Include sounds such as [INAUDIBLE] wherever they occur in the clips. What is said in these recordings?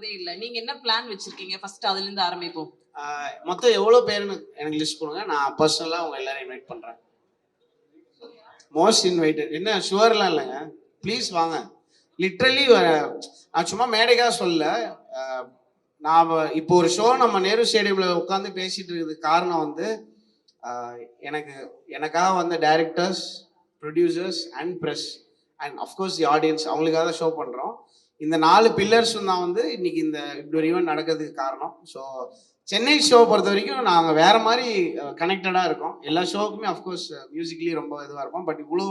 இருந்து எந்த இல்ல. நீங்க என்ன பிளான் வச்சிருக்கீங்க? ஃபர்ஸ்ட் அதுல இருந்து ஆரம்பிப்போம் மொத்தம் எவ்வளோ பேருன்னு எனக்கு லிஸ்ட் கொடுங்க. நான் பர்சனலாக உங்க எல்லாரும் இன்வைட் பண்ணுறேன் மோஸ்ட் இன்வைட்டட் என்ன ஷுவர்லாம் இல்லைங்க. ப்ளீஸ் வாங்க. லிட்ரலி நான் சும்மா மேடைக்காக சொல்ல நான் இப்போ ஒரு ஷோ நம்ம நேரு ஸ்டேடியமில் உட்காந்து பேசிகிட்டு இருக்கிறது காரணம் வந்து எனக்கு எனக்காக வந்த directors producers and press and of course the audience அவங்களுக்காக தான் ஷோ பண்ணுறோம் இந்த நாலு பில்லர்ஸும் தான் வந்து இன்னைக்கு இந்த இப்படி ஒரு ஈவெண்ட் நடக்கிறதுக்கு காரணம். ஸோ சென்னை ஷோ பொறுத்த வரைக்கும் நாங்கள் வேற மாதிரி கனெக்டடாக இருக்கோம். எல்லா ஷோவுக்குமே அஃப்கோர்ஸ் மியூசிக்லி ரொம்ப இதுவாக இருக்கும் பட் இவ்வளோ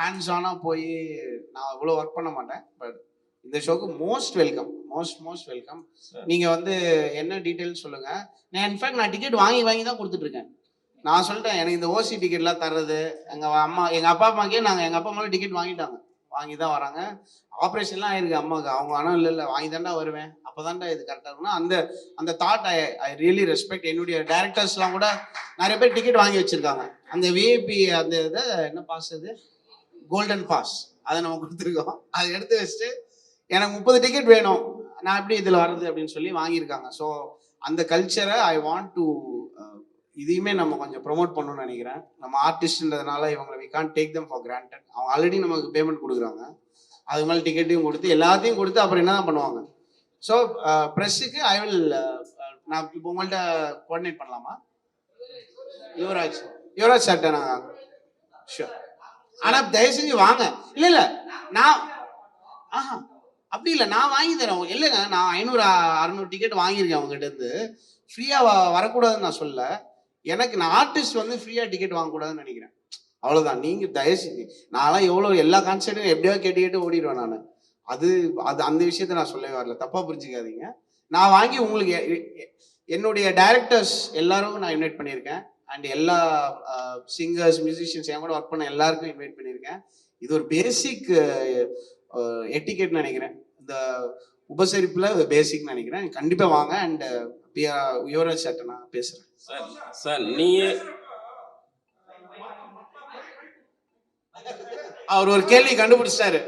ஹேண்ட்ஸ் ஆனாக போய் நான் இவ்வளோ ஒர்க் பண்ண மாட்டேன். பட் இந்த ஷோக்கு most welcome most most welcome நீங்கள் வந்து என்ன டீட்டெயில்ஸ் சொல்லுங்கள் நான் இன்ஃபேக்ட் நான் டிக்கெட் வாங்கி வாங்கி தான் கொடுத்துட்ருக்கேன். நான் சொல்லிட்டேன் எனக்கு இந்த ஓசி டிக்கெட்லாம் தர்றது. எங்கள் அம்மா எங்கள் அப்பா அம்மாக்கே நாங்கள் எங்கள் அப்பா அம்மாவும் டிக்கெட் வாங்கிட்டாங்க. வாங்கி தான் வராங்க ஆப்ரேஷன்லாம் ஆயிருக்கு அம்மாவுக்கு. அவங்க ஆனால் இல்லை இல்லை வாங்கி தாண்டா வருவேன். அப்போ தாண்டா இது கரெக்டாக இருக்கும்னா. அந்த அந்த thought I I really respect என்னுடைய டேரக்டர்ஸ்லாம் கூட நிறைய பேர் டிக்கெட் வாங்கி வச்சுருக்காங்க. அந்த விஐபி அந்த இதை என்ன பாஸ் அது கோல்டன் பாஸ் அதை நம்ம கொடுத்துருக்கோம். அதை எடுத்து வச்சுட்டு எனக்கு முப்பது டிக்கெட் வேணும். நான் எப்படி இதில் வர்றது? அப்படின்னு சொல்லி வாங்கியிருக்காங்க. ஸோ அந்த கல்ச்சரை ஐ வாண்ட் டு இதையுமே நம்ம கொஞ்சம் ப்ரோமோட் பண்ணணும்னு நினைக்கிறேன். நம்ம ஆர்டிஸ்ட்ன்றதுனால இவங்களை we can take them for granted அவங்க ஆல்ரெடி நமக்கு பேமெண்ட் கொடுக்குறாங்க அது மேலே டிக்கெட்டையும் கொடுத்து எல்லாத்தையும் கொடுத்து அப்புறம் என்ன தான் பண்ணுவாங்க ஸோ ப்ரெஸ்ஸுக்கு ஐ வில் நான் இப்போ உங்கள்கிட்ட கோஆர்டினேட் பண்ணலாமா? யுவராஜ். யுவராஜ் சார்ட்ட நாங்கள் ஷியோர் ஆனால் தயவு செஞ்சு வாங்க. இல்லை இல்லை. நான் ஆஹா. அப்படி இல்லை. நான் வாங்கி தரேன். இல்லைங்க நான் ஐநூறு அறநூறு டிக்கெட் வாங்கியிருக்கேன் அவங்ககிட்ட இருந்து. ஃப்ரீயாக வரக்கூடாதுன்னு நான் சொல்ல எனக்கு நான் ஆர்டிஸ்ட் வந்து ஃப்ரீயாக டிக்கெட் வாங்கக்கூடாதுன்னு நினைக்கிறேன். அவ்வளோதான் நீங்கள் தயவுசெய்து நான்லாம் எவ்வளோ எல்லா கான்சர்ட்டும் எப்படியோ கேட்டு கேட்டு ஓடிடுவேன் நான். அது அது அந்த விஷயத்த நான் சொல்லவே வரல. தப்பாக புரிஞ்சுக்காதீங்க. நான் வாங்கி உங்களுக்கு என்னுடைய டைரக்டர்ஸ் எல்லாரும் நான் இன்வைட் பண்ணியிருக்கேன். அண்ட் எல்லா சிங்கர்ஸ் மியூசிஷியன்ஸ் என் கூட ஒர்க் பண்ண எல்லாருக்கும் இன்வைட் பண்ணியிருக்கேன். இது ஒரு பேசிக் எட்டிகெட் நினைக்கிறேன். இந்த உபசரிப்பில் பேசிக்னு நினைக்கிறேன். கண்டிப்பாக வாங்க. அண்ட் யுவராஜ் சார்ட்ட நான் பேசுறேன். சார் சார் நீயே அவர் ஒரு கேள்வி கண்டுபிடிச்சிட்டாரு.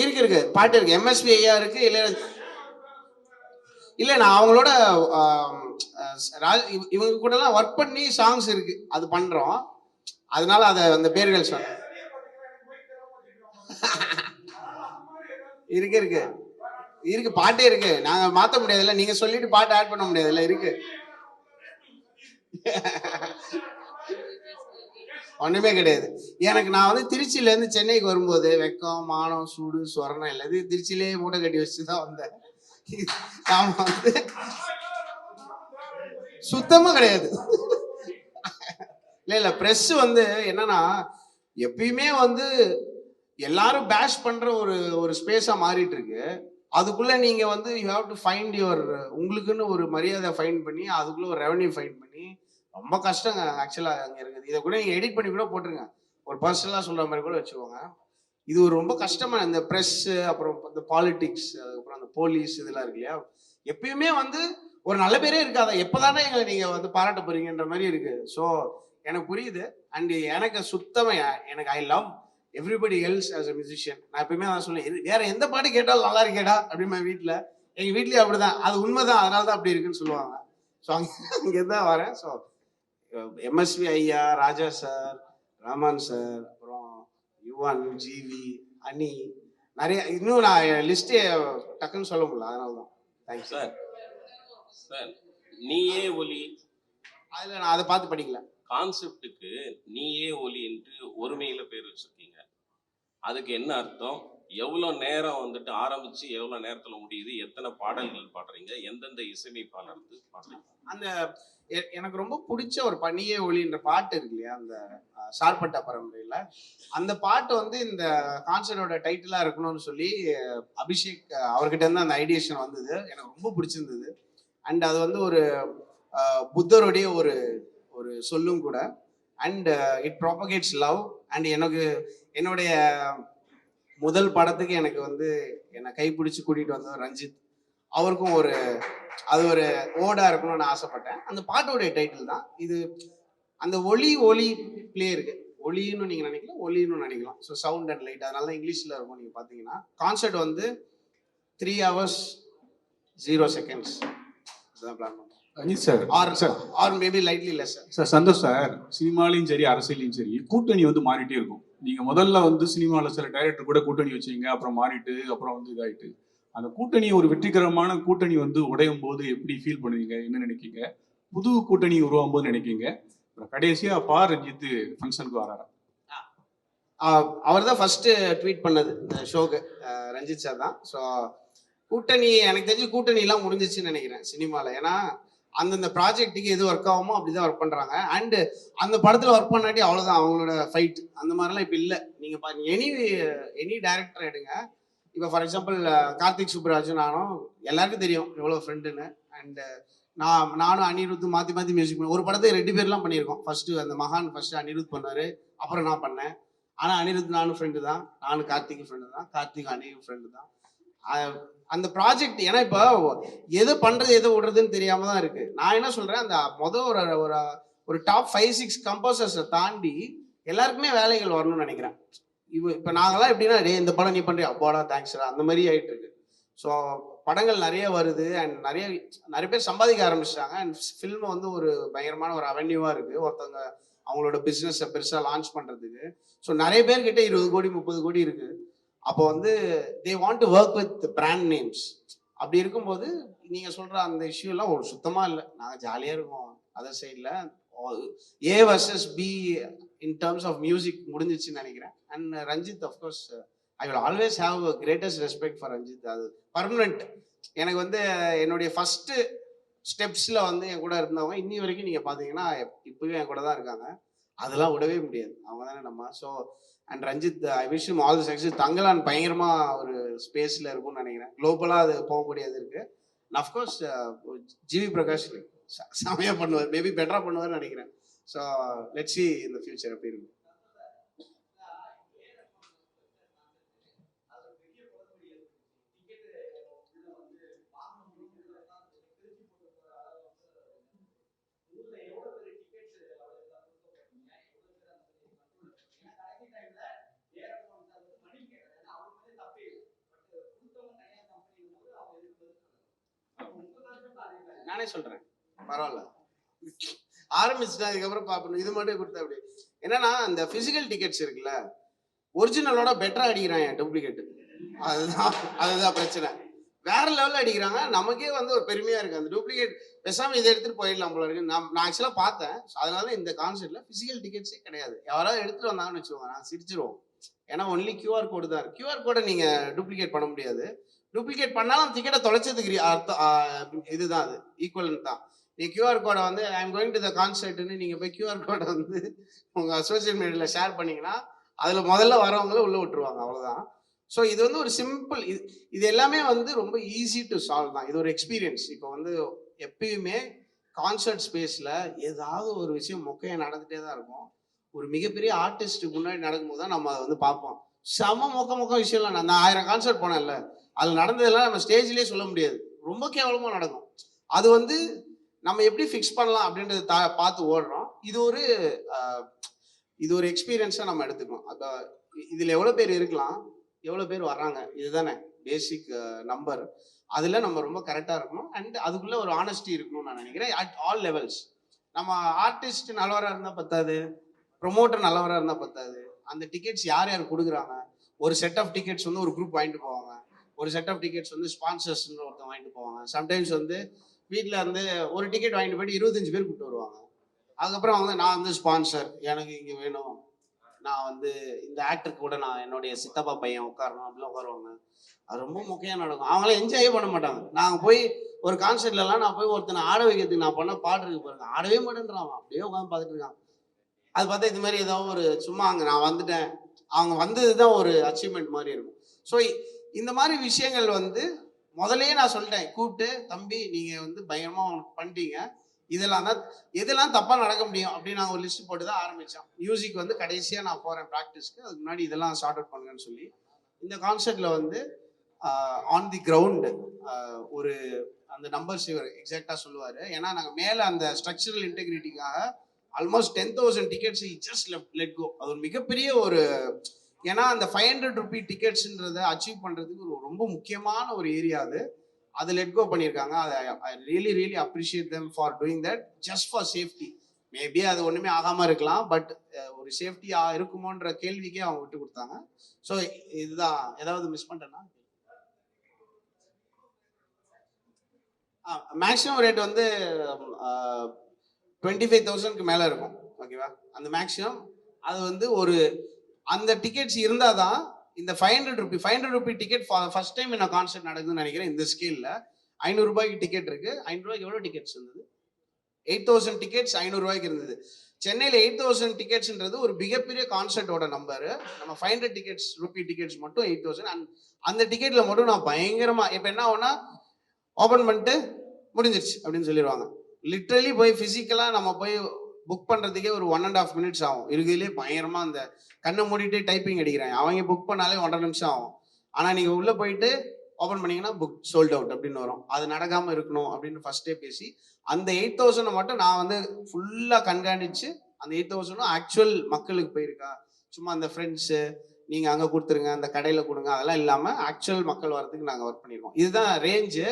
இருக்கு இருக்கு. பாட்டு இருக்கு. எம்எஸ்பி ஐயா இருக்கு இல்ல இல்ல நான் அவங்களோட இவங்க கூட எல்லாம் ஒர்க் பண்ணி சாங்ஸ் இருக்கு. அது பண்றோம். அதனால அத அந்த பேர்கள் சொன்னேன். இருக்கு இருக்கு. இருக்கு பாட்டே இருக்கு. நாங்க மாத்த முடியாதுல்ல. நீங்க சொல்லிட்டு பாட்டு ஆட் பண்ண முடியாதுல்ல. இருக்கு. ஒண்ணுமே கிடையாது. எனக்கு நான் வந்து திருச்சியில இருந்து சென்னைக்கு வரும்போது வெக்கம் மானம் சூடு சொரணம் எல்லாத்தையும் திருச்சியிலேயே மூட்டை கட்டி வச்சு தான் வந்தேன். நாம வந்து சுத்தமா கிடையாது. இல்ல இல்ல பிரஸ் வந்து என்னன்னா எப்பயுமே வந்து எல்லாரும் பேஷ் பண்ற ஒரு ஒரு ஸ்பேஸா மாறிட்டு இருக்கு அதுக்குள்ள நீங்க வந்து you have to find your உங்களுக்குன்னு ஒரு மரியாதை ஃபைண்ட் பண்ணி அதுக்குள்ள ஒரு ரெவன்யூ ஃபைண்ட் பண்ணி ரொம்ப கஷ்டங்க ஆக்சுவலா அங்க இருக்குது. இதை கூட நீங்க எடிட் பண்ணி கூட போட்டுருங்க. ஒரு பர்சனலா சொல்ற மாதிரி கூட வச்சுக்கோங்க. இது ஒரு ரொம்ப கஷ்டமான இந்த ப்ரெஸ் அப்புறம் இந்த பாலிடிக்ஸ் அதுக்கப்புறம் அந்த போலீஸ் இதெல்லாம் இருக்கு இல்லையா? எப்பயுமே வந்து ஒரு நல்ல பேரே இருக்காத? எப்போதானே எங்களை நீங்க வந்து பாராட்ட போறீங்கன்ற மாதிரி இருக்கு. ஸோ எனக்கு புரியுது. அண்ட் எனக்கு சுத்தமாக எனக்கு I love everybody else as a musician நான் எப்பயுமே அதான் சொல்லுவேன். வேற எந்த பாட்டு கேட்டாலும் நல்லா இருக்கேடா அப்படின்னு வீட்டில் எங்க வீட்லயும் அப்படிதான். அது உண்மைதான். அதனால தான் அப்படி இருக்குன்னு சொல்லுவாங்க. ஸோ அங்கே அங்கே தான் வரேன் ஸோ எம்எஸ்வி ஐயா ராஜா சார் ரஹ்மான் சார் அப்புறம் யுவன் ஜிவி அனி நிறைய இன்னும் நான் லிஸ்ட்டே டக்குன்னு சொல்ல முடியல. அதனால தான் தேங்க்ஸ் சார் சார் நீயே ஒலி. அதில் நான் அதை பார்த்து படிக்கல. கான்செப்டுக்கு நீயே ஒலி என்று ஒருமையில பேர் வச்சிருக்கீங்க. அதுக்கு என்ன அர்த்தம்? எவ்வளோ நேரம் வந்துட்டு ஆரம்பிச்சு எவ்வளோ நேரத்தில் முடியுது? எத்தனை பாடல்கள் பாடுறீங்க? எந்தெந்த இசையமைப்பாளருக்கு பாடுறீங்க? அந்த எ- எனக்கு ரொம்ப பிடிச்ச ஒரு பனியே ஒளின்ற பாட்டு இருக்கு இல்லையா? அந்த அஹ், சார்பட்டா அந்த பாட்டு வந்து இந்த கான்சர்டோட டைட்டிலாக இருக்கணும்னு சொல்லி அபிஷேக் அவர்கிட்ட இருந்து அந்த ஐடியேஷன் வந்தது. எனக்கு ரொம்ப பிடிச்சிருந்தது. அண்ட் அது வந்து ஒரு புத்தருடைய ஒரு ஒரு சொல்லும் கூட. And it propagates love and எனக்கு என்னுடைய முதல் படத்துக்கு எனக்கு வந்து என்னை கைப்பிடிச்சு கூட்டிட்டு வந்தவர் ரஞ்சித். அவருக்கும் ஒரு அது ஒரு ஓடா இருக்கணும்னு ஆசைப்பட்டேன். அந்த பாட்டோடைய டைட்டில் தான். இது அந்த ஒலி ஒலி ப்ளே இருக்கு. ஒலின்னு நீங்க நினைக்கலாம் ஒலின்னு நினைக்கலாம். ஸோ சவுண்ட் அண்ட் லைட் அதனால தான் இங்கிலீஷ்ல இருக்கும் நீங்க பாத்தீங்கன்னா. கான்சர்ட் வந்து த்ரீ ஹவர்ஸ் ஜீரோ செகண்ட்ஸ் இதுதான் plan Ajith sir or sir or maybe lightly less sir Santhosh sir சினிமாலையும் சரி அரசியலையும் சரி கூட்டணி வந்து மாறிட்டே இருக்கும். நீங்க முதல்ல வந்து சினிமாவில் சில டைரக்டர் கூட கூட்டணி வச்சீங்க அப்புறம் மாறிட்டு அப்புறம் வந்து இதாயிட்டு. அந்த கூட்டணி ஒரு வெற்றிகரமான கூட்டணி வந்து உடையும் போது எப்படி ஃபீல் பண்ணுவீங்க? என்ன நினைக்கீங்க? புது கூட்டணி உருவாகும் போது நினைக்கீங்க? அப்புறம் கடைசியா பா ரஞ்சித் ஃபங்க்ஷனுக்கு வராரா? அவர் தான் ஃபர்ஸ்ட் ட்வீட் பண்ணது இந்த ஷோக்கு. ரஞ்சித் சார் தான். ஸோ கூட்டணி எனக்கு தெரிஞ்சு கூட்டணி எல்லாம் முடிஞ்சிச்சுன்னு நினைக்கிறேன் சினிமாவில் ஏன்னா அந்தந்த ப்ராஜெக்ட்டுக்கு எது ஒர்க் ஆகுமோ அப்படிதான் ஒர்க் பண்ணுறாங்க அண்டு அந்த படத்தில் ஒர்க் பண்ணாட்டி அவ்வளோதான் அவங்களோட ஃபைட் அந்த மாதிரிலாம் இப்போ இல்லை. நீங்கள் பாருங்க எனி எனி டேரக்டர் எடுங்க. இப்போ ஃபார் எக்ஸாம்பிள் கார்த்திக் சுப்ராஜ் நானும் எல்லாருக்கும் தெரியும் எவ்வளோ ஃப்ரெண்டுன்னு அண்டு நான் நானும் அனிருத் மாற்றி மாற்றி மியூசிக் பண்ண ஒரு படத்தை ரெண்டு பேர்லாம் பண்ணியிருக்கோம். ஃபஸ்ட்டு அந்த மகான் ஃபஸ்ட்டு அனிருத் பண்ணார். அப்புறம் நான் பண்ணேன். ஆனால் அனிருத் நானும் ஃப்ரெண்டு தான். நானும் கார்த்திக் ஃப்ரெண்டு தான். கார்த்திக் அனிருத் ஃப்ரெண்டு தான். அந்த ப்ராஜெக்ட் ஏன்னா இப்போ எது பண்றது எது விடுறதுன்னு தெரியாம தான் இருக்கு. நான் என்ன சொல்றேன் அந்த மொதல் ஒரு ஒரு ஒரு டாப் ஃபைவ் சிக்ஸ் கம்போசர்ஸை தாண்டி எல்லாருக்குமே வேலைகள் வரணும்னு நினைக்கிறேன். இப்போ இப்போ நாங்களாம் எப்படின்னா இந்த படம் நீ பண்ணுறியா அப்பாடா தேங்க்ஸ்டா அந்த மாதிரி ஆயிட்டு இருக்கு. ஸோ படங்கள் நிறைய வருது அண்ட் நிறைய நிறைய பேர் சம்பாதிக்க ஆரம்பிச்சிட்டாங்க. அண்ட் ஃபில்ம் வந்து ஒரு பயங்கரமான ஒரு அவென்யூவாக இருக்குது ஒருத்தவங்க அவங்களோட பிஸ்னஸை பெருசாக லான்ச் பண்ணுறதுக்கு ஸோ நிறைய பேர்கிட்ட இருபது கோடி முப்பது கோடி இருக்குது அப்போ வந்து they want to work with brand names அப்படி இருக்கும்போது நீங்கள் சொல்கிற அந்த இஷ்யூ எல்லாம் ஒரு சுத்தமாக இல்லை. நாங்கள் ஜாலியாக இருக்கோம். அதர் சைடில் A versus B in terms of music முடிஞ்சிச்சுன்னு நினைக்கிறேன். And Ranjith of course I will always have greatest respect for Ranjith அது பர்மனண்ட் எனக்கு வந்து என்னுடைய ஃபஸ்ட்டு ஸ்டெப்ஸில் வந்து என் கூட இருந்தவங்க இன்னி வரைக்கும் நீங்கள் பார்த்தீங்கன்னா இப்போயும் என் கூட தான் இருக்காங்க. அதெல்லாம் விடவே முடியாது. அவங்க தானே நம்ம. So and Ranjith I wish all the success Thangalaan பயங்கரமாக ஒரு ஸ்பேஸில் இருக்கும்னு நினைக்கிறேன். குளோபலாக அது போகக்கூடியது இருக்குது அஃப்கோர்ஸ் uh, ஜிவி பிரகாஷ் ச- செமையா பண்ணுவார். மேபி பெட்டராக பண்ணுவார்னு நினைக்கிறேன். ஸோ லெட்ஸி இந்த ஃபியூச்சர் எப்படி இருக்கும் நானே சொல்றேன். பரவாயில்ல. ஆரம்பிச்சுட்டா அதுக்கப்புறம் பார்க்கணும். இது மட்டும் கொடுத்தா அப்படி என்னன்னா அந்த பிசிக்கல் டிக்கெட்ஸ் இருக்குல்ல ஒரிஜினலோட பெட்டரா என் டூப்ளிகேட் அதுதான் அதுதான் பிரச்சனை. வேற லெவலில் அடிக்கிறாங்க. நமக்கே வந்து ஒரு பெருமையா இருக்கு. அந்த டூப்ளிகேட் பேசாம இதை எடுத்துட்டு போயிடலாம் போல இருக்கு. நான் நான் ஆக்சுவலாக பார்த்தேன். அதனால இந்த கான்செப்ட்ல பிசிக்கல் டிக்கெட்ஸே கிடையாது. யாராவது எடுத்துட்டு வந்தாங்கன்னு வச்சுக்கோங்க. நான் சிரிச்சிருவோம். ஏன்னா ஒன்லி கியூஆர் கோடு தான் இருக்கு. கோடை நீங்க டூப்ளிகேட் பண்ண முடியாது. டூப்ளிகேட் பண்ணாலும் டிக்கெட்டை தொலைச்சதுக்கு அர்த்தம் இதுதான் அது. ஈக்குவல் தான். நீ கியூஆர் கோடை வந்து I am going to the கான்சர்ட்னு நீங்கள் போய் கியூஆர் கோடை வந்து உங்கள் சோஷியல் மீடியாவில் ஷேர் பண்ணீங்கன்னா அதில் முதல்ல வரவங்கள உள்ளே விட்டுருவாங்க. அவ்வளோதான் ஸோ இது வந்து ஒரு சிம்பிள் இது இது எல்லாமே வந்து ரொம்ப ஈஸி டு சால்வ் தான். இது ஒரு எக்ஸ்பீரியன்ஸ் இப்போ வந்து எப்பயுமே கான்சர்ட் ஸ்பேஸில் ஏதாவது ஒரு விஷயம் மொக்கையா நடந்துகிட்டே தான் இருக்கும். ஒரு மிகப்பெரிய ஆர்டிஸ்ட்டுக்கு முன்னாடி நடக்கும்போது தான் நம்ம அதை வந்து பார்ப்போம். செம மொக்க மொக்க விஷயம்லாம் நான் நான் ஆயிரம் கான்சர்ட் போனேன்ல. அதில் நடந்ததெல்லாம் நம்ம ஸ்டேஜ்லேயே சொல்ல முடியாது. ரொம்ப கேவலமாக நடக்கும். அது வந்து நம்ம எப்படி ஃபிக்ஸ் பண்ணலாம் அப்படின்றத தா பார்த்து ஓடுறோம். இது ஒரு இது ஒரு எக்ஸ்பீரியன்ஸாக நம்ம எடுத்துக்கணும். அப்போ இதில் எவ்வளோ பேர் இருக்கலாம் எவ்வளோ பேர் வர்றாங்க இதுதானே பேசிக் நம்பர் அதில் நம்ம ரொம்ப கரெக்டாக இருக்கணும். அண்ட் அதுக்குள்ளே ஒரு ஆனஸ்டி இருக்கணும்னு நான் நினைக்கிறேன். அட் ஆல் லெவல்ஸ் நம்ம ஆர்டிஸ்ட் நல்லவராக இருந்தால் பத்தாது. ப்ரொமோட்டர் நல்லவராக இருந்தால் பத்தாது. அந்த டிக்கெட்ஸ் யார் யார் கொடுக்குறாங்க? ஒரு செட் ஆஃப் டிக்கெட்ஸ் வந்து ஒரு குரூப் வாங்கிட்டு போவாங்க. ஒரு செட் ஆஃப் டிக்கெட்ஸ் வந்து ஸ்பான்சர்ஸ்னு ஒருத்தன் வாங்கிட்டு போவாங்க. சம்டைம்ஸ் வந்து வீட்டில் வந்து ஒரு டிக்கெட் வாங்கிட்டு போயிட்டு இருபத்தஞ்சு பேர் கூப்பிட்டு வருவாங்க. அதுக்கப்புறம் அவங்க நான் வந்து ஸ்பான்சர் எனக்கு இங்கே வேணும். நான் வந்து இந்த ஆக்டருக்கு கூட நான் என்னுடைய சித்தப்பா பையன் உட்காரணும் அப்படிலாம் உட்காருவாங்க. அது ரொம்ப முக்கியம் நடக்கும். அவங்களாம் என்ஜாயே பண்ண மாட்டாங்க. நாங்கள் போய் ஒரு கான்சர்ட்லலாம் நான் போய் ஒருத்தனை ஆட வைக்கிறதுக்கு நான் பண்ண பாட்டு இருக்கு பாருங்க. ஆடவே மாட்டேன்றான். அவன். அப்படியே உட்காந்து பார்த்துட்டு இருக்கான். அது பார்த்தா இது மாதிரி ஏதோ ஒரு சும்மா அங்கே நான் வந்துட்டேன். அவங்க வந்தது தான் ஒரு அச்சீவ்மெண்ட் மாதிரி இருக்கும். ஸோ இந்த மாதிரி விஷயங்கள் வந்து முதல்லயே நான் சொல்லிட்டேன். கூப்பிட்டு தம்பி நீங்கள் வந்து பயங்கரமாக பண்ணிட்டீங்க இதெல்லாம் தான் எதெல்லாம் தப்பாக நடக்க முடியும். அப்படின்னு நான் ஒரு லிஸ்ட் போட்டு தான் ஆரம்பித்தோம் மியூசிக் வந்து கடைசியாக நான் போகிறேன் ப்ராக்டிஸ்க்கு அதுக்கு முன்னாடி இதெல்லாம் ஷார்ட் அவுட் பண்ணுங்கன்னு சொல்லி. இந்த கான்செர்ட்டில் வந்து ஆன் தி கிரவுண்டு ஒரு அந்த நம்பர்ஸ் இவர் எக்ஸாக்டாக சொல்லுவார். ஏன்னா நாங்கள் மேலே அந்த structural இன்டெகிரிட்டிக்காக almost ten thousand tickets just let go அது ஒரு மிகப்பெரிய ஒரு ஏன்னா அந்த ஃபைவ் ஹண்ட்ரட் ருபி டிக்கெட்ஸ்ன்றத அச்சீவ் பண்ணுறதுக்கு ஒரு ரொம்ப முக்கியமான ஒரு ஏரியா அது. அது லெட் கோ பண்ணியிருக்காங்க. அதை I really really appreciate them for doing that just for safety maybe அது ஒன்றுமே ஆகாமல் இருக்கலாம் பட் ஒரு சேஃப்டி இருக்குமோன்ற கேள்விக்கே அவங்க விட்டு கொடுத்தாங்க. ஸோ இதுதான். ஏதாவது மிஸ் பண்ணிட்டேன்னா மேக்ஸிமம் ரேட் வந்து டுவெண்ட்டி ஃபைவ் தௌசண்ட்க்கு மேலே இருக்கும். ஓகேவா அந்த மேக்ஸிமம் அது வந்து ஒரு அந்த டிக்கெட்ஸ் இருந்தால் தான் இந்த five hundred rupee five hundred rupee ticket first time என்ன கான்சர்ட் நடக்குதுன்னு நினைக்கிறேன் இந்த ஸ்கேலில் ஐநூறுரூபாய்க்கு டிக்கெட் இருக்குது ஐநூறுரூவாய்க்கு எவ்வளோ டிக்கெட்ஸ் இருந்தது? எயிட் தௌசண்ட் டிக்கெட்ஸ் ஐநூறுரூவாய்க்கு இருந்தது. சென்னையில் எயிட் தௌசண்ட் டிக்கெட்ஸ்ன்றது ஒரு மிகப்பெரிய கான்சர்ட்டோட நம்பரு நம்ம five hundred tickets rupee tickets மட்டும் எயிட் தௌசண்ட் அண்ட் அந்த டிக்கெட்டில் மட்டும் நான் பயங்கரமாக இப்போ என்ன ஆகும்னா ஓப்பன் பண்ணிட்டு முடிஞ்சிருச்சு அப்படின்னு சொல்லிடுவாங்க. லிட்ரலி போய் ஃபிசிக்கலாக நம்ம போய் புக் பண்ணுறதுக்கே ஒரு ஒன் அண்ட் ஆஃப் மினிட்ஸ் ஆகும். இருக்கிறதுலே பயங்கரமாக அந்த கண்ணை மூடிட்டு டைப்பிங் அடிக்கிறாங்க. அவங்க புக் பண்ணாலே ஒன்றரை நிமிஷம் ஆகும். ஆனால் நீங்கள் உள்ளே போயிட்டு ஓப்பன் பண்ணிங்கன்னா புக் சோல்ட் அவுட் அப்படின்னு வரும். அது நடக்காமல் இருக்கணும் அப்படின்னு ஃபஸ்ட்டே பேசி அந்த எயிட் தௌசண்டை மட்டும் நான் வந்து ஃபுல்லாக கண்காணித்து அந்த எயிட் தௌசண்டும் ஆக்சுவல் மக்களுக்கு போயிருக்கா? சும்மா அந்த ஃப்ரெண்ட்ஸு நீங்கள் அங்கே கொடுத்துருங்க அந்த கடையில் கொடுங்க அதெல்லாம் இல்லாமல் ஆக்சுவல் மக்கள் வரதுக்கு நாங்கள் ஒர்க் பண்ணியிருக்கோம் இதுதான் ரேஞ்சு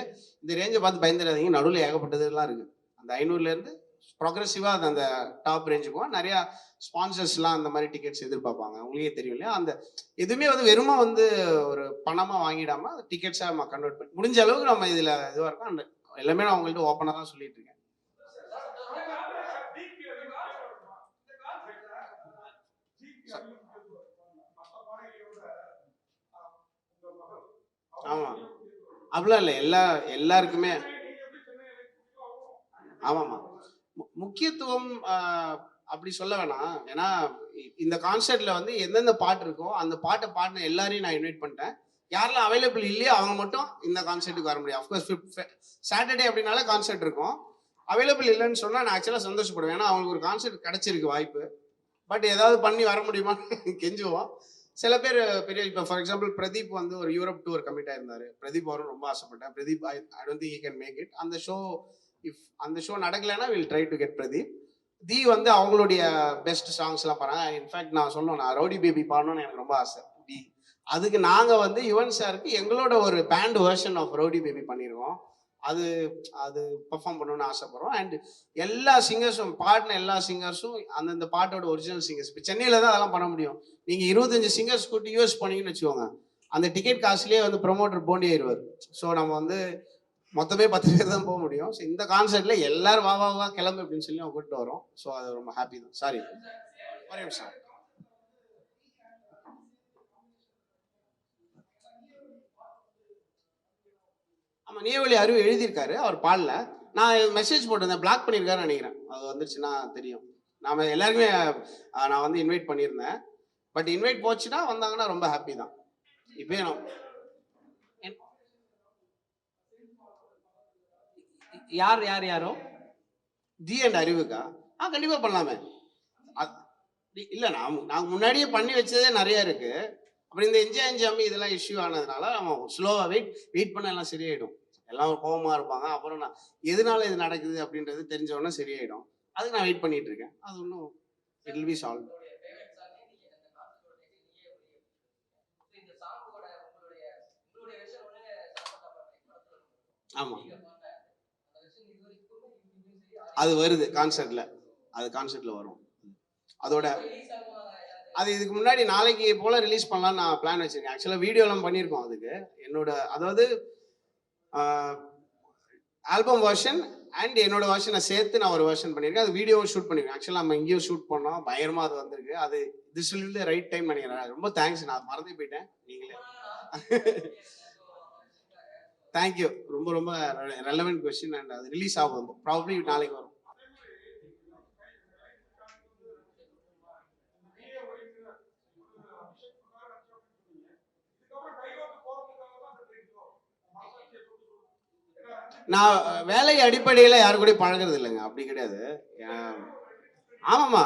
இந்த ரேஞ்சை பார்த்து பயந்துடாதீங்க. நடுவில் ஏகப்பட்டதுலாம் இருக்குது அந்த ஐநூறுலேருந்து ப்ரொக்ரெசிவாக அது அந்த டாப் ரேஞ்சுக்கும் நிறையா ஸ்பான்சர்ஸ்லாம் அந்த மாதிரி டிக்கெட்ஸ் எதிர்பார்ப்பாங்க. உங்களுக்கே தெரியும் இல்லையா? அந்த எதுவுமே வந்து வெறுமா வந்து ஒரு பணமாக வாங்கிடாம டிக்கெட்ஸாக நம்ம கன்வெர்ட் பண்ணி முடிஞ்ச அளவுக்கு நம்ம இதில் இதுவாக இருக்கும். அந்த எல்லாமே நான் உங்கள்கிட்ட ஓப்பனாக தான் சொல்லிட்டு இருக்கேன். ஆமாம் அப்படிலாம் இல்லை. எல்லா எல்லாருக்குமே. ஆமாம்மா. முக்கியத்துவம் அப்படி சொல்ல வேணாம். ஏன்னா இந்த கான்சர்ட்ல வந்து எந்தெந்த பாட்டு இருக்கோ அந்த பாட்டை பாடின எல்லாரையும் நான் இன்வைட் பண்ணிட்டேன். யாரெல்லாம் அவைலபிள் இல்லையோ அவங்க மட்டும் இந்த கான்சர்ட்டுக்கு வர முடியும். அஃப்கோர்ஸ் சாட்டர்டே அப்படின்னால கான்சர்ட் இருக்கும். அவைலபிள் இல்லைன்னு சொன்னால் நான் ஆக்சுவலாக சந்தோஷப்படுவேன். ஏன்னா அவங்களுக்கு ஒரு கான்சர்ட் கிடச்சிருக்கு வாய்ப்பு. பட் ஏதாவது பண்ணி வர முடியுமா? [LAUGHS] கெஞ்சுவோம். சில பேர் பெரிய இப்போ ஃபார் எக்ஸாம்பிள் பிரதீப் வந்து ஒரு யூரோப் டூர் கமிட் ஆயிருந்தாரு. பிரதீப் வரும் ரொம்ப ஆசைப்பட்டேன். Pradeep I I don't think can make it அந்த ஷோ இஃப் அந்த ஷோ நடக்கலைன்னா will try to get Pradeep the வந்து அவங்களுடைய பெஸ்ட் சாங்ஸ்லாம் பாருங்க இன்ஃபேக்ட் நான் சொன்னோம் நான் ரவுடி பேபி பாடணும்னு எனக்கு ரொம்ப ஆசை. தி அதுக்கு நாங்கள் வந்து யுவன் சாருக்கு எங்களோட ஒரு band version of rowdy baby பண்ணியிருக்கோம் அது அது பர்ஃபார்ம் பண்ணணும்னு ஆசைப்படுறோம். அண்ட் எல்லா சிங்கர்ஸும் பாடின எல்லா சிங்கர்ஸும் அந்தந்த பாட்டோட ஒரிஜினல் சிங்கர்ஸ் இப்போ சென்னையில் தான் அதெல்லாம் பண்ண முடியும். நீங்கள் இருபத்தஞ்சு சிங்கர்ஸ் கூட்டி யூஎஸ் பண்ணீங்கன்னு வச்சுக்கோங்க. அந்த டிக்கெட் காசுலேயே வந்து ப்ரொமோட்டர் போண்டி ஆயிடுவார் ஸோ நம்ம வந்து மொத்தமே பத்து பேர் தான் போக முடியும். ஸோ இந்த கான்சர்ட்ல எல்லாரும் வா வா வா கிளம்பு அப்படின்னு சொல்லி அவங்க கூப்பிட்டு வரோம். ஸோ அது ரொம்ப ஹாப்பி தான். சாரி ஒரே நிமிஷம். ஆமாம் நீவழி அருவி எழுதியிருக்காரு. அவர் பாடல. நான் மெசேஜ் போட்டிருந்தேன். பிளாக் பண்ணியிருக்காருன்னு நினைக்கிறேன். அது வந்துருச்சுன்னா தெரியும். நாம எல்லாருக்குமே நான் வந்து இன்வைட் பண்ணியிருந்தேன். பட் இன்வைட் போச்சுன்னா வந்தாங்கன்னா ரொம்ப ஹாப்பி தான். இப்பயே நான் யார் யார் யாரோ? தி அண்ட் அறிவுக்கா? ஆ கண்டிப்பாக பண்ணலாமே. அது- நான் நாங்கள் முன்னாடியே பண்ணி வச்சதே நிறைய இருக்கு. அப்புறம் இந்த என்ஜாய் என்ஜாமி இதெல்லாம் இஷ்யூ ஆனதுனால நம்ம ஸ்லோவாக வெயிட் வெயிட் பண்ண எல்லாம் சரியாயிடும். எல்லாம் ஒரு இருப்பாங்க. அப்புறம் நான் எதனால இது நடக்குது அப்படின்றது தெரிஞ்சவொடனே சரியாயிடும். அதுக்கு நான் வெயிட் பண்ணிட்டு இருக்கேன். அது ஒன்றும் இட் வில் பி சால்வ் ஆமாம் அது வருது கான்சர்ட்ல அது கான்சர்ட்ல வரும். அதோட அது இதுக்கு முன்னாடி நாளைக்கு போல ரிலீஸ் பண்ணலாம் நான் பிளான் வச்சிருக்கேன். ஆக்சுவலாக வீடியோலாம் பண்ணியிருக்கோம் அதுக்கு. என்னோட அதாவது ஆல்பம் வெர்ஷன் அண்ட் என்னோட வெர்ஷனை சேர்த்து நான் ஒரு வெர்ஷன் பண்ணியிருக்கேன் அது வீடியோவும் ஷூட் பண்ணியிருக்கேன் ஆக்சுவலாக நம்ம இங்கேயும் ஷூட் பண்ணோம். பயங்கரமாக அது வந்திருக்கு. அது திஸ் வில் ரைட் டைம் நினைக்கிறேன். ரொம்ப தேங்க்ஸ் நான் மறந்தே போயிட்டேன். நீங்களே. தேங்க்யூ ரொம்ப ரொம்ப ரெலவெண்ட் கொஸ்டின் அண்ட் அது ரிலீஸ் ஆகும். ப்ராப்ளி நாளைக்கு வரும். நான் வேலை அடிப்படையில் யாரு கூட பழகிறது இல்லைங்க. அப்படி கிடையாது. ஆமாம்மா.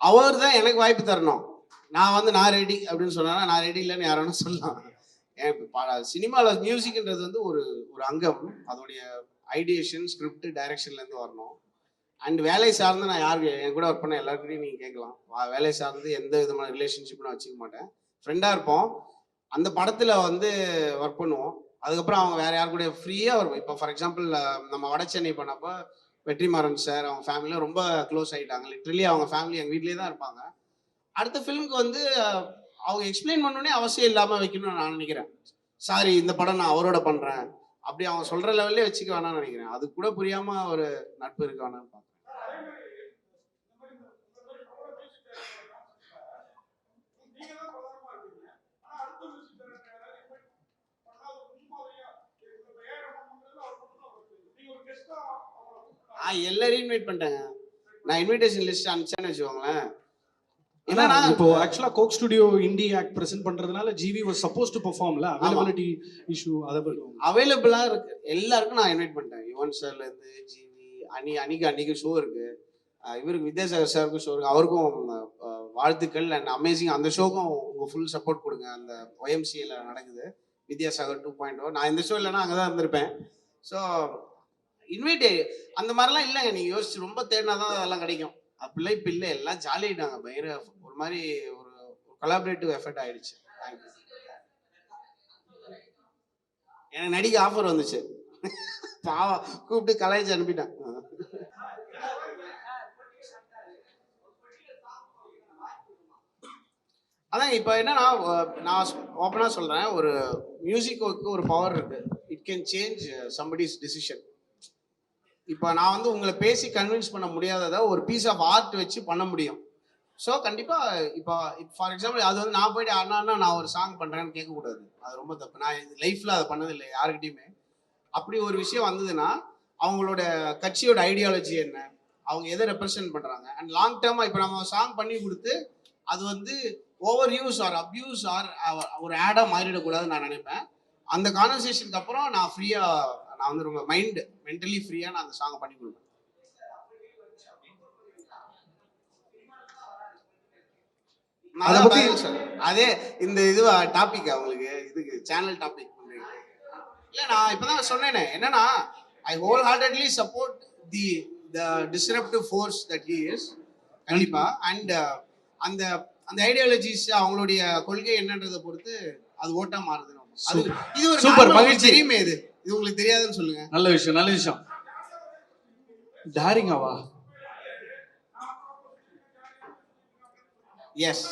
அவர் தான் எனக்கு வாய்ப்பு தரணும். நான் வந்து நான் ரெடி அப்படின்னு சொன்னா நான் ரெடி இல்லைன்னு யாரும் சொல்லலாம். ஏன் சினிமாவில் மியூசிக்ன்றது வந்து ஒரு ஒரு அங்கம். அதோடைய ஐடியேஷன் ஸ்கிரிப்ட் டைரக்ஷன்லேருந்து வரணும். அண்ட் வேலை சார்ந்து நான் யாருக்கு என் கூட ஒர்க் பண்ண எல்லாருக்கிட்டையும் நீங்கள் கேட்கலாம். வா- வேலை சார்ந்து எந்த விதமான ரிலேஷன்ஷிப் நான் வச்சுக்க மாட்டேன். ஃப்ரெண்டாக இருப்போம். அந்த படத்தில் வந்து ஒர்க் பண்ணுவோம். அதுக்கப்புறம் அவங்க வேறு யார் கூட ஃப்ரீயாக வருவோம். இப்போ ஃபார் எக்ஸாம்பிள் நம்ம வட சென்னை பண்ணப்போ வெற்றிமாறன் சார் அவங்க ஃபேமிலியில் ரொம்ப க்ளோஸ் ஆகிட்டாங்க லிட்ரலி அவங்க ஃபேமிலி எங்கள் வீட்லேயே தான் இருப்பாங்க. அடுத்த ஃபிலிம்க்கு வந்து அவங்க எக்ஸ்பிளைன் பண்ணோடனே அவசியம் இல்லாமல் வைக்கணும்னு நான் நினைக்கிறேன். சாரி இந்த படம் நான் அவரோட பண்ணுறேன் அப்படி அவங்க சொல்கிற லெவல்லே வச்சுக்க வேணாம்னு நினைக்கிறேன். அது கூட புரியாமல் ஒரு நட்பு இருக்க வேணாம் பார்க்குறேன். ஆ எல்லாரையும் இன்வைட் பண்ணிட்டேங்க. நான் இன்விடேஷன் லிஸ்ட் அனுப்பிச்சேன்னு வச்சுக்கோங்களேன். ஏன்னா இப்போ ஆக்சுவலா Coke Studio indie act present பண்றதுனால ஜிவி வாஸ் சப்போஸ் டு பெர்ஃபார்ம்ல அவைலபிலிட்டி இஷ்யூ அதை அவைலபிளா இருக்கு. எல்லாருக்கும் நான் இன்வைட் பண்ணிட்டேன். யுவன் சார்ல இருந்து ஜிவி அனி அன்னைக்கு அன்னைக்கு ஷோ இருக்கு. இவருக்கு வித்யாசாகர் சாருக்கும் ஷோ இருக்கு. அவருக்கும் வாழ்த்துக்கள் அண்ட் அமேசிங் அந்த ஷோக்கும் உங்க ஃபுல் சப்போர்ட் கொடுங்க. அந்த ஒய்எம்சியில் நடக்குது. வித்யாசாகர் டூ பாயிண்ட் ஓ நான் இந்த ஷோ இல்லைன்னா அங்கே தான் இருந்திருப்பேன் ஸோ இன்வைட் அந்த மாதிரிலாம் இல்லைங்க. நீங்கள் யோசிச்சு ரொம்ப தேடினா தான் அதெல்லாம் கிடைக்கும். அப்படிலாம் இப்போ இல்லை எல்லாம் ஜாலியாயிட்டாங்க பயங்கர மாதிரி ஒரு கொலாபரேட்டிவ் எஃபர்ட் ஆயிடுச்சு. எனக்கு நடிக்க ஆஃபர் வந்துச்சு. பாவம் கூப்பிட்டு கலாய்ச்சி அனுப்பிட்டேன். அதான் இப்போ என்னன்னா நான் ஓப்பனாக சொல்கிறேன் ஒரு மியூசிக்கு ஒரு பவர் இருக்கு. It can change somebody's decision இப்போ நான் வந்து உங்களை பேசி கன்வின்ஸ் பண்ண முடியாததை ஒரு பீஸ் ஆஃப் ஆர்ட் வச்சு பண்ண முடியும். ஸோ கண்டிப்பாக இப்போ ஃபார் எக்ஸாம்பிள் அது வந்து நான் போயிட்டு அண்ணா அண்ணா நான் ஒரு சாங் பண்ணுறேன்னு கேட்கக்கூடாது. அது ரொம்ப தப்பு. நான் லைஃப்பில் அதை பண்ணதில்லை யாருக்கிட்டையுமே அப்படி ஒரு விஷயம் வந்ததுன்னா அவங்களோட கட்சியோட ஐடியாலஜி என்ன? அவங்க எதை ரெப்ரசென்ட் பண்ணுறாங்க அண்ட் லாங் டேர்மாக இப்போ நம்ம சாங் பண்ணி கொடுத்து அது வந்து over use or abuse or ஒரு ஆடாக மாறிடக்கூடாதுன்னு நான் நினைப்பேன். அந்த கான்வர்சேஷனுக்கு அப்புறம் நான் ஃப்ரீயாக நான் வந்து ரொம்ப மைண்ட் மென்டலி ஃப்ரீயாக நான் அந்த சாங்கை பண்ணி கொடுப்பேன். அதை பத்தி- அதே இந்த இது டாபிக் அவங்களுக்கு இதுக்கு சேனல் டாபிக் இல்ல நான் இப்பதான் சொன்னேனே. என்னன்னா I whole heartedly support the the disruptive force that he is கண்டிப்பா அண்ட் அந்த அந்த ஐடியாலஜிஸ் அவங்களுடைய கொள்கை என்னன்றதை பொறுத்து அது ஓட்டா மாறுது அது இது ஒரு உங்களுக்கு மகிழ்ச்சி. தெரியுமே இது. இது உங்களுக்கு தெரியாதுன்னு சொல்லுங்க. நல்ல விஷயம் நல்ல விஷயம். டேரிங்காவா எஸ்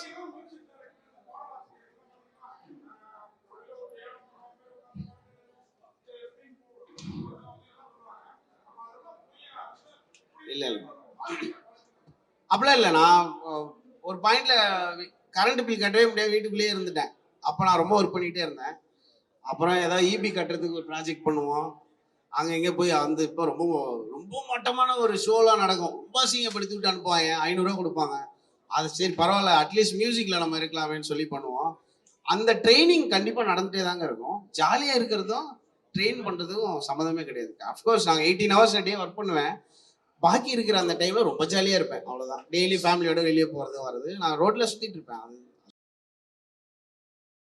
இல்லை இல்லை. அப்படிலாம் இல்லை. நான் ஒரு பாயிண்ட்ல கரண்ட் பில் கட்டவே முடியாது வீட்டுக்குள்ளேயே இருந்துட்டேன். அப்போ நான் ரொம்ப ஒர்க் பண்ணிகிட்டே இருந்தேன். அப்புறம் ஏதாவது இபி கட்டுறதுக்கு ஒரு ப்ராஜெக்ட் பண்ணுவோம். அங்கே எங்கே போய் வந்து இப்போ ரொம்ப ரொம்ப மட்டமான ஒரு ஷோலாம் நடக்கும். ரொம்ப அசிங்கப்படுத்தி விட்டு அனுப்புவாங்க. ஐநூறுரூவா கொடுப்பாங்க. அது சரி பரவாயில்ல. அட்லீஸ்ட் மியூசிக்கில் நம்ம இருக்கலாமேன்னு சொல்லி பண்ணுவோம். அந்த ட்ரைனிங் கண்டிப்பாக நடந்துகிட்டே தாங்க இருக்கும். ஜாலியாக இருக்கிறதும் ட்ரெயின் பண்ணுறதுக்கும் சம்மந்தமே கிடையாது. அஃப்கோர்ஸ் நாங்கள் எயிட்டீன் ஹவர்ஸ் டே ஒர்க் பண்ணுவேன். பாக்கி இருக்கிற அந்த டைமில் ரொம்ப ஜாலியாக இருப்பேன். அவ்வளோதான் டெய்லி ஃபேமிலியோட வெளியே போகிறது வர்றது நான் ரோட்டில் சுற்றிட்டு இருப்பேன். அது